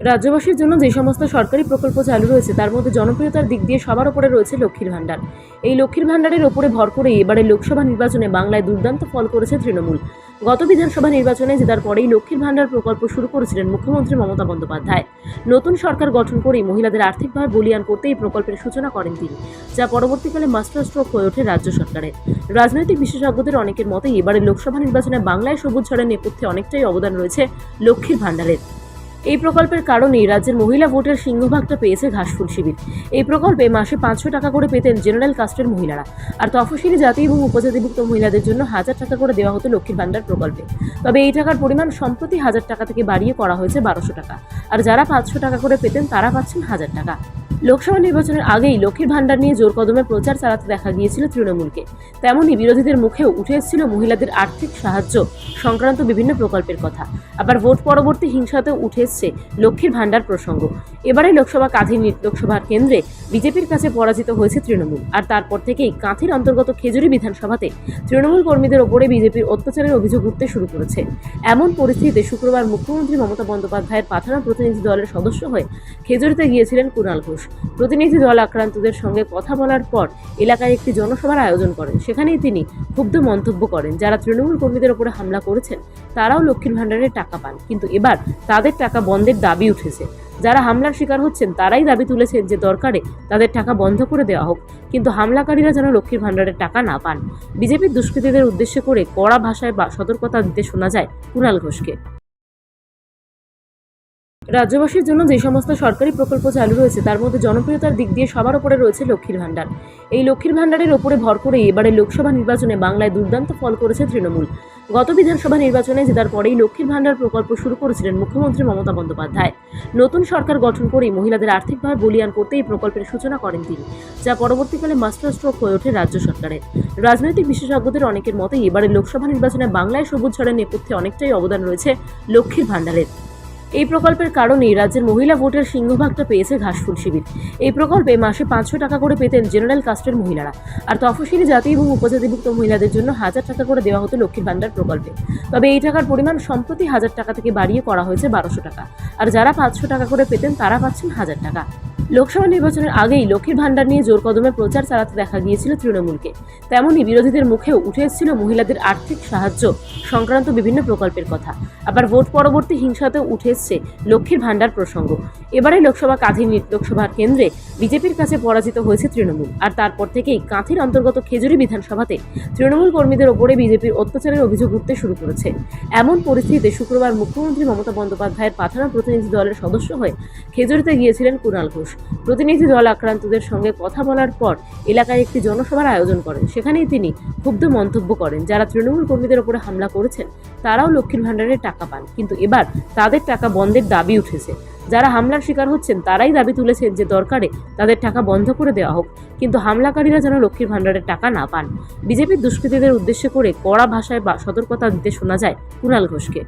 রাজ্যবাসীর জন্য যে সমস্ত সরকারি প্রকল্প চালু রয়েছে, তার মধ্যে জনপ্রিয়তার দিক দিয়ে সবার ওপরে রয়েছে লক্ষ্মীর ভাণ্ডার। এই লক্ষ্মীর ভাণ্ডারের ওপরে ভর করে এবারে লোকসভা নির্বাচনে বাংলায় দুর্দান্ত ফল করেছে তৃণমূল। গত বিধানসভা নির্বাচনে জেতার পরেই লক্ষ্মীর ভাণ্ডার প্রকল্প শুরু করেছিলেন মুখ্যমন্ত্রী মমতা বন্দ্যোপাধ্যায়। নতুন সরকার গঠন করেই মহিলাদের আর্থিকভাবে বলিয়ান করতে এই প্রকল্পের সূচনা করেন তিনি, যা পরবর্তীকালে মাস্টার স্ট্রোক হয়ে ওঠে রাজ্য সরকারের। রাজনৈতিক বিশেষজ্ঞদের অনেকের মতে এবারে লোকসভা নির্বাচনে বাংলায় সবুজ ঝড়ের নেপথ্যে অনেকটাই অবদান রয়েছে লক্ষ্মীর ভাণ্ডারের। এই প্রকল্পের কারণেই রাজ্যের মহিলা ভোটের সিংহভাগটা পেয়েছে ঘাসফুল শিবির। এই প্রকল্পে মাসে পাঁচশো টাকা করে পেতেন জেনারেল কাস্টের মহিলারা। আর তফসিলি জাতি এবং উপজাতিভুক্ত মহিলাদের জন্য হাজার টাকা করে দেওয়া হতো লক্ষ্মীর ভাণ্ডার প্রকল্পে। তবে এই টাকার পরিমাণ সম্প্রতি হাজার টাকা থেকে বাড়িয়ে করা হয়েছে বারোশো টাকা। আর যারা পাঁচশো টাকা করে পেতেন তারা পাচ্ছেন হাজার টাকা। লোকসভা নির্বাচনের আগেই লক্ষ্মীর ভাণ্ডার নিয়ে জোর কদমে প্রচার চালাতে দেখা গিয়েছিল তৃণমূলকে। তেমনই বিরোধীদের মুখেও উঠে এসেছিল মহিলাদের আর্থিক সাহায্য, সংক্রান্ত বিভিন্ন প্রকল্পের কথা। আবার ভোট পরবর্তী হিংসাতেও উঠে এসছে লক্ষ্মীর ভাণ্ডার প্রসঙ্গ। এবারে লোকসভা কাঁথি লোকসভার কেন্দ্রে বিজেপির কাছে পরাজিত হয়েছে তৃণমূল। আর তারপর থেকেই কাঁথির অন্তর্গত খেজুরি বিধানসভাতে তৃণমূল কর্মীদের ওপরে বিজেপির অত্যাচারের অভিযোগ উঠতে শুরু করেছে। এমন পরিস্থিতিতে শুক্রবার মুখ্যমন্ত্রী মমতা বন্দ্যোপাধ্যায়ের পাঠানো প্রতিনিধি দলের সদস্য হয়ে খেজুরিতে গিয়েছিলেন কুণাল ঘোষ। প্রতিনিধি দল আক্রান্তদের সঙ্গে কথা বলার পর এলাকায় একটি জনসভার আয়োজন করেন। সেখানেই তিনি ক্ষুব্ধ মন্তব্য করেন, যারা তৃণমূল কর্মীদের ওপরে হামলা করেছেন, তারাও লক্ষ্মীর ভাণ্ডারের টাকা পান। কিন্তু এবার তাদের টাকা বন্ধের দাবি উঠেছে। যারা হামলার শিকার হচ্ছেন, তারাই দাবি তুলেছেন যে দরকারে তাদের টাকা বন্ধ করে দেওয়া হোক, কিন্তু হামলাকারীরা যেন লক্ষ্মীর ভাণ্ডারের টাকা না পান। বিজেপির দুষ্কৃতীদের উদ্দেশ্য করে কড়া ভাষায় সতর্কতা দিতে শোনা যায় কুণাল ঘোষকে। রাজ্যবাসীর জন্য যে সমস্ত সরকারি প্রকল্প চালু রয়েছে, তার মধ্যে জনপ্রিয়তার দিক দিয়ে সবার ওপরে রয়েছে লক্ষ্মীর ভাণ্ডার। এই লক্ষ্মীর ভাণ্ডারের ওপরে ভর করে এবারে লোকসভা নির্বাচনে বাংলায় দুর্দান্ত ফল করেছে তৃণমূল। গত বিধানসভা নির্বাচনে জেতার পরেই লক্ষ্মীর ভাণ্ডার প্রকল্প শুরু করেছিলেন মুখ্যমন্ত্রী মমতা বন্দ্যোপাধ্যায়। নতুন সরকার গঠন করেই মহিলাদের আর্থিকভাবে বলিয়ান করতে এই প্রকল্পের সূচনা করেন তিনি, যা পরবর্তীকালে মাস্টার স্ট্রোক হয়ে ওঠে রাজ্য সরকারের। রাজনৈতিক বিশেষজ্ঞদের অনেকের মতে, এবারে লোকসভা নির্বাচনে বাংলায় সবুজ ঝড়ের নেপথ্যে অনেকটাই অবদান রয়েছে লক্ষ্মীর ভাণ্ডারের। এই প্রকল্পের কারণেই রাজ্যের মহিলা ভোটের সিংহভাগটা পেয়েছে ঘাসফুল শিবির। এই প্রকল্পে মাসে পাঁচশো টাকা করে পেতেন জেনারেল কাস্টের মহিলারা। আর তফসিলি জাতি এবং উপজাতিভুক্ত মহিলাদের জন্য হাজার টাকা করে দেওয়া হতো লক্ষ্মীর ভাণ্ডার প্রকল্পে। তবে এই টাকার পরিমাণ সম্প্রতি হাজার টাকা থেকে বাড়িয়ে করা হয়েছে বারোশো টাকা। আর যারা পাঁচশো টাকা করে পেতেন তারা পাচ্ছেন হাজার টাকা। লোকসভা নির্বাচনের আগেই লক্ষ্মীর ভাণ্ডার নিয়ে জোর কদমে প্রচার চালাতে দেখা গিয়েছিল তৃণমূলকে। তেমনই বিরোধীদের মুখেও উঠে এসেছিল মহিলাদের আর্থিক সাহায্য সংক্রান্ত বিভিন্ন প্রকল্পের কথা। আবার ভোট পরবর্তী হিংসাতেও উঠে এসছে লক্ষ্মীর ভাণ্ডার প্রসঙ্গ। এবারে লোকসভা কাঁথি লোকসভার কেন্দ্রে বিজেপির কাছে পরাজিত হয়েছে তৃণমূল। আর তারপর থেকেই কাঁথির অন্তর্গত খেজুরি বিধানসভাতে তৃণমূল কর্মীদের ওপরে বিজেপির অত্যাচারের অভিযোগ উঠতে শুরু করেছে। এমন পরিস্থিতিতে শুক্রবার মুখ্যমন্ত্রী মমতা বন্দ্যোপাধ্যায়ের পাঠানো প্রতিনিধি দলের সদস্য হয়ে খেজুরিতে গিয়েছিলেন কুণাল ঘোষ। প্রতিনিধি দল আক্রান্তদের সঙ্গে কথা বলার পর এলাকায় একটি জনসভার আয়োজন করেন। সেখানেই তিনি ক্ষুব্ধ মন্তব্য করেন, যারা তৃণমূল কর্মীদের ওপরে হামলা করেছেন, তারাও লক্ষ্মীর ভাণ্ডারের টাকা পান। কিন্তু এবার তাদের টাকা বন্ধের দাবি উঠেছে। যারা হামলার শিকার হচ্ছেন, তারাই দাবি তুলেছেন যে দরকারে তাদের টাকা বন্ধ করে দেওয়া হোক। কিন্তু হামলাকারীরা যেন লক্ষ্মীর ভাণ্ডারের টাকা না পান। বিজেপির দুষ্কৃতীদের উদ্দেশ্য করে কড়া ভাষায় সতর্কতা দিতে শোনা যায় কুণাল ঘোষকে।